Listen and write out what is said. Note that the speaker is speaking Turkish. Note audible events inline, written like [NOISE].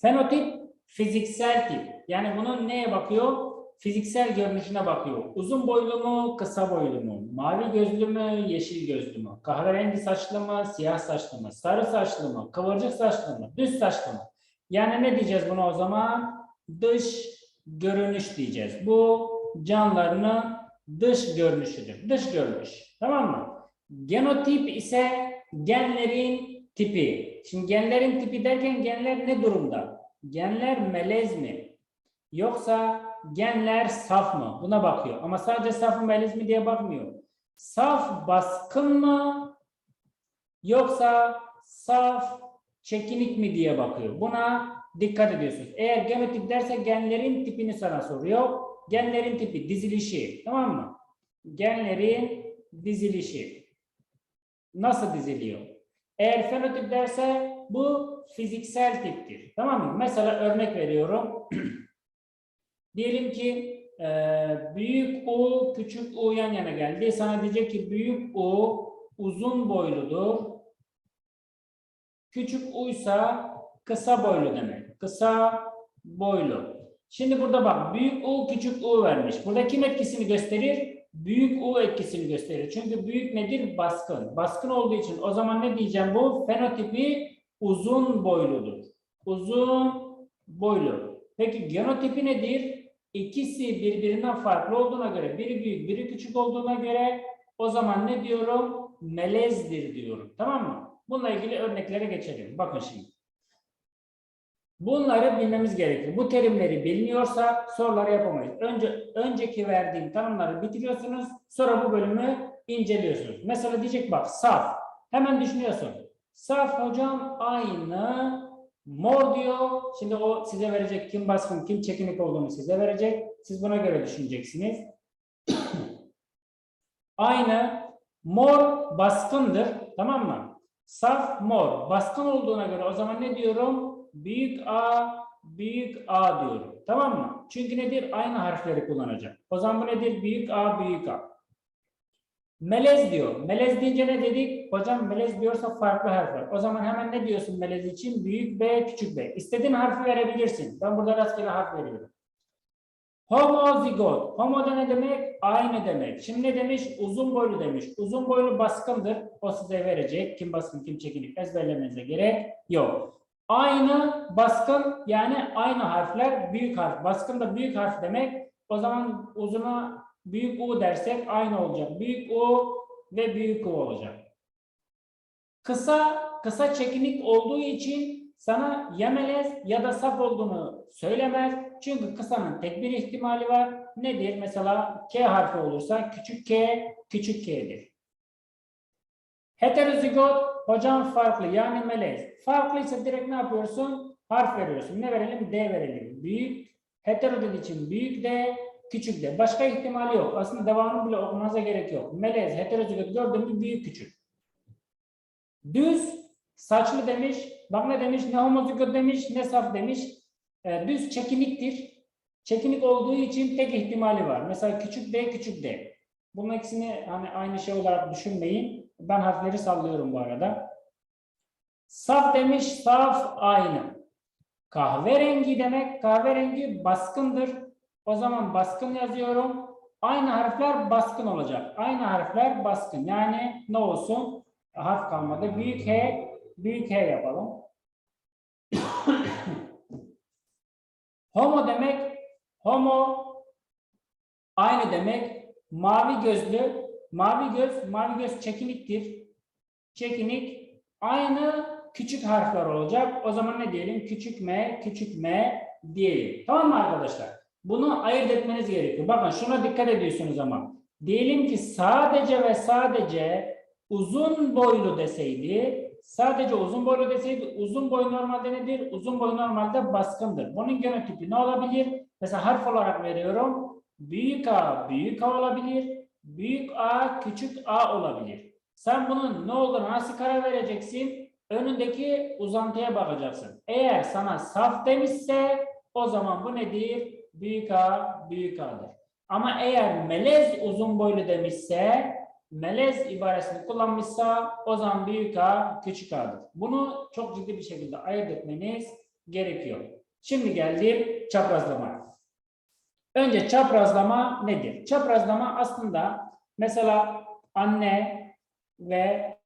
Fenotip fiziksel tip. Yani bunun neye bakıyor? Fiziksel görünüşüne bakıyor. Uzun boylu mu, kısa boylu mu? Mavi gözlü mü, yeşil gözlü mü? Kahverengi saçlı mı, siyah saçlı mı? Sarı saçlı mı, kıvırcık saçlı mı, düz saçlı mı? Yani ne diyeceğiz buna o zaman? Dış görünüş diyeceğiz. Bu canlıların dış görünüşüdür. Dış görünüş. Tamam mı? Genotip ise genlerin tipi. Şimdi genlerin tipi derken genler ne durumda? Genler melez mi? Yoksa genler saf mı? Buna bakıyor. Ama sadece saf mı melez mi diye bakmıyor. Saf baskın mı? Yoksa saf çekinik mi diye bakıyor. Buna dikkat ediyorsunuz. Eğer genotip derse genlerin tipini sana soruyor. Genlerin tipi dizilişi. Tamam mı? Genlerin dizilişi. Nasıl diziliyor? Eğer fenotip derse bu fiziksel tiptir. Tamam mı? Mesela örnek veriyorum. [CLEARS THROAT] Diyelim ki e, büyük U, küçük U yan yana geldi. Sana diyecek ki büyük U uzun boyludur. Küçük U ise kısa boylu demek. Kısa boylu. Şimdi burada bak büyük U küçük U vermiş. Burada kim etkisini gösterir? Büyük U etkisini gösterir. Çünkü büyük nedir? Baskın. Baskın olduğu için o zaman ne diyeceğim bu? Fenotipi uzun boyludur. Uzun boylu. Peki genotipi nedir? İkisi birbirinden farklı olduğuna göre, biri büyük, biri küçük olduğuna göre o zaman ne diyorum? Melezdir diyorum. Tamam mı? Bununla ilgili örneklere geçelim. Bakın şimdi. Bunları bilmemiz gerekir. Bu terimleri bilmiyorsa soruları yapamayız. Önce önceki verdiğim tanımları bitiriyorsunuz. Sonra bu bölümü inceliyorsunuz. Mesela diyecek bak saf. Hemen düşünüyorsun. Saf hocam aynı mor diyor. Şimdi o size verecek kim baskın kim çekinik olduğunu size verecek. Siz buna göre düşüneceksiniz. [CLEARS THROAT] aynı mor baskındır. Tamam mı? Saf mor. Baskın olduğuna göre o zaman ne diyorum? Büyük A, büyük A diyorum. Tamam mı? Çünkü nedir? Aynı harfleri kullanacak. O zaman bu nedir? Büyük A, büyük A. Melez diyor. Melez deyince ne dedik? Hocam melez diyorsa farklı harfler. O zaman hemen ne diyorsun melez için? Büyük B, küçük B. İstediğin harfi verebilirsin. Ben burada rastgele harf veriyorum. Homozigot. Homo da ne demek? Aynı demek. Şimdi ne demiş? Uzun boylu demiş. Uzun boylu baskındır. O size verecek. Kim baskın, kim çekinik ezberlemenize gerek yok. Aynı baskın yani aynı harfler büyük harf. Baskın da büyük harf demek. O zaman uzuna büyük U dersek aynı olacak. Büyük U ve büyük U olacak. Kısa, kısa çekinik olduğu için sana ya melez ya da saf olduğunu söylemez. Çünkü kısanın tek bir ihtimali var. Nedir? Mesela K harfi olursa küçük K, küçük K'dir. Heterozigot hocam farklı yani melez. Farklıysa direkt ne yapıyorsun? Harf veriyorsun. Ne verelim? D verelim. Büyük. Hetero için büyük D, küçük D. Başka ihtimali yok. Aslında devamını bile okumanıza gerek yok. Melez, heterozigot gördün mü büyük küçük. Düz, saçlı demiş. Bak ne demiş? Ne homozigot demiş, ne saf demiş. E, düz çekiniktir. Çekinik olduğu için tek ihtimali var. Mesela küçük D, küçük D. Bunun ikisini hani aynı şey olarak düşünmeyin. Ben harfleri sallıyorum bu arada. Saf demiş, saf aynı. Kahverengi demek, kahverengi baskındır. O zaman baskın yazıyorum. Aynı harfler baskın olacak. Aynı harfler baskın. Yani ne olsun? Harf kalmadı. Büyük H, büyük H yapalım. [COUGHS] homo demek, homo aynı demek. Mavi gözlü, mavi göz, mavi göz çekiniktir. Çekinik aynı küçük harfler olacak. O zaman ne diyelim? Küçük m, küçük m diyelim. Tamam mı arkadaşlar? Bunu ayırt etmeniz gerekiyor. Bakın şuna dikkat ediyorsunuz ama. Diyelim ki sadece ve sadece uzun boylu deseydi, sadece uzun boylu deseydi, uzun boy normalde nedir? Uzun boy normalde baskındır. Bunun genotipi ne olabilir? Mesela harf olarak veriyorum. Büyük A, büyük A olabilir. Büyük A, küçük A olabilir. Sen bunun ne olduğunu nasıl karar vereceksin? Önündeki uzantıya bakacaksın. Eğer sana saf demişse o zaman bu nedir? Büyük A, büyük A'dır. Ama eğer melez uzun boylu demişse, melez ibaresini kullanmışsa o zaman büyük A, küçük A'dır. Bunu çok ciddi bir şekilde ayırt etmeniz gerekiyor. Şimdi geldim çaprazlama. Önce çaprazlama nedir? Çaprazlama aslında mesela anne ve